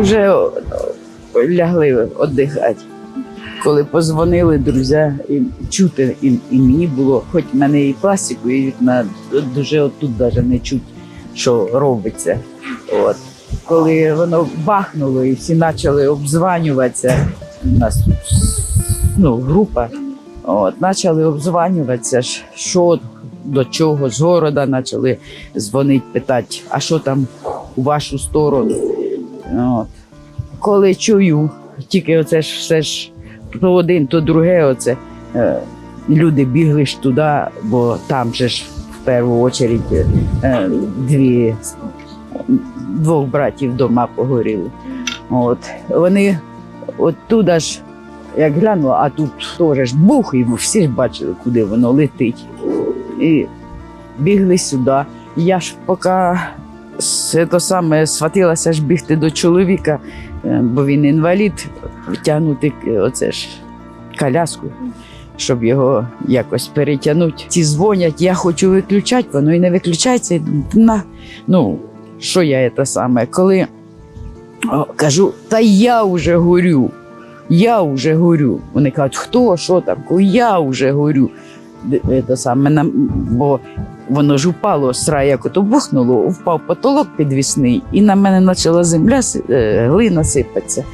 вже лягли віддихати. Коли позвонили друзі, і чути і, і мені було, хоч в мене і пластику, і вікна дуже отут навіть не чуть, що робиться. От. Коли воно бахнуло і всі почали обзванюватися, у нас ну, група, от, почали обзванюватися, що до чого, з города почали дзвонити, питати, а що там у вашу сторону. От. Коли чую, тільки оце ж все ж то один, то друге, оце е, люди бігли ж туди, бо там же ж в першу чергу е, дві, двох братів вдома погоріли. От. Вони оттуда ж, як глянула, а тут теж ж бух, і всі ж бачили, куди воно летить. І бігли сюди. Я ж поки с- то саме схватилася ж бігти до чоловіка, е, бо він інвалід, втягнути е, оце ж коляску, щоб його якось перетягнути. Ці дзвонять, я хочу виключати, воно і не виключається. І На, ну, що я це саме? Коли о, кажу, та я вже горю, я вже горю. Вони кажуть, хто, що там? Я вже горю. Це саме, бо воно ж упало, сра як ото бухнуло, впав потолок підвісний, і на мене почала земля, е, глина сипатися,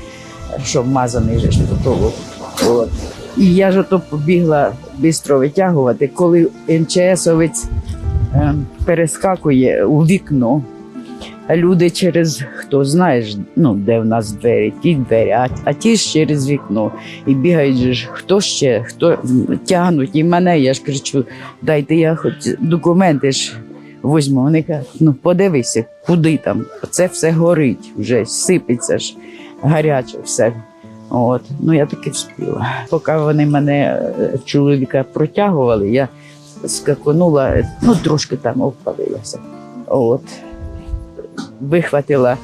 що вмазаний же ж потолок. От. І я ж ото побігла швидко витягувати, коли МЧСовець е, перескакує у вікно. Люди через хто знаєш, ну де в нас двері, ті двері, а, а ті ж через вікно. І бігають ж, хто ще, хто тягнуть, і мене, я ж кричу, дайте я хоч документи ж возьму. Вони кажуть, ну подивися, куди там. Це все горить, вже сипеться ж гаряче все. От, ну я таки вспіла. Поки вони мене е, чоловіка протягували, я скаконула, ну трошки там обпалилася. От. Вихватила,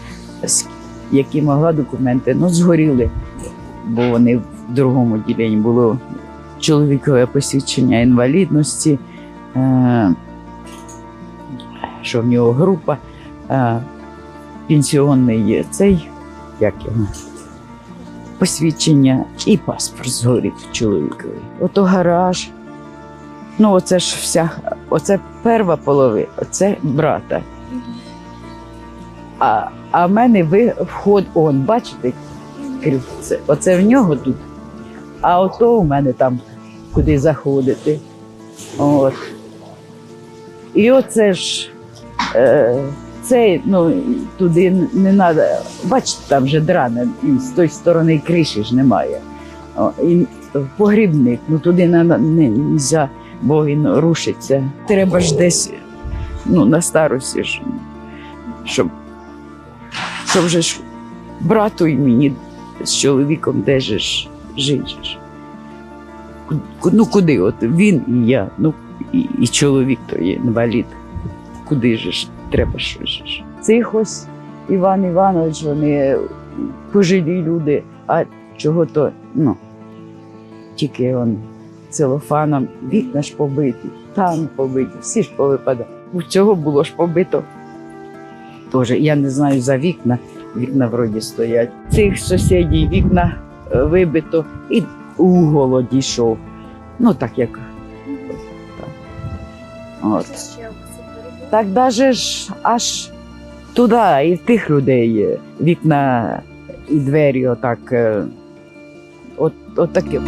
які могла документи, ну згоріли, бо вони в другому діленні було чоловікове посвідчення інвалідності, е, що в нього група, е, пенсіонний цей, як його, посвідчення і паспорт згорів чоловіковий. Ото гараж. Ну, оце ж вся, оце перва половина, оце брата. А, а в мене ви вход, он, бачите, крив, оце в нього тут. А ото у мене там, куди заходити. От. І оце ж е, цей, ну, туди не треба. Бачите, там вже драна, і з тої сторони криші ж немає. О, і погрібник, ну туди не, можна, бо він рушиться. Треба ж десь ну, на старості, ж, щоб, щоб вже ж брату і мені з чоловіком де ж жити. же ж. Ку- Ну куди? От він і я, ну і, і чоловік то є інвалід. Куди ж треба щось? Цих ось Іван Іванович, вони пожилі люди, а чого то, ну, тільки он целофаном, вікна ж побиті, там побиті, всі ж повипадали. У цього було ж побито. Тоже, я не знаю за вікна, вікна вроді стоять. Цих сусідів вікна е, вибито і угол одійшов. Ну, так як. От. Так даже ж аж туди, і в тих людей вікна і двері отак. е, От, от таке.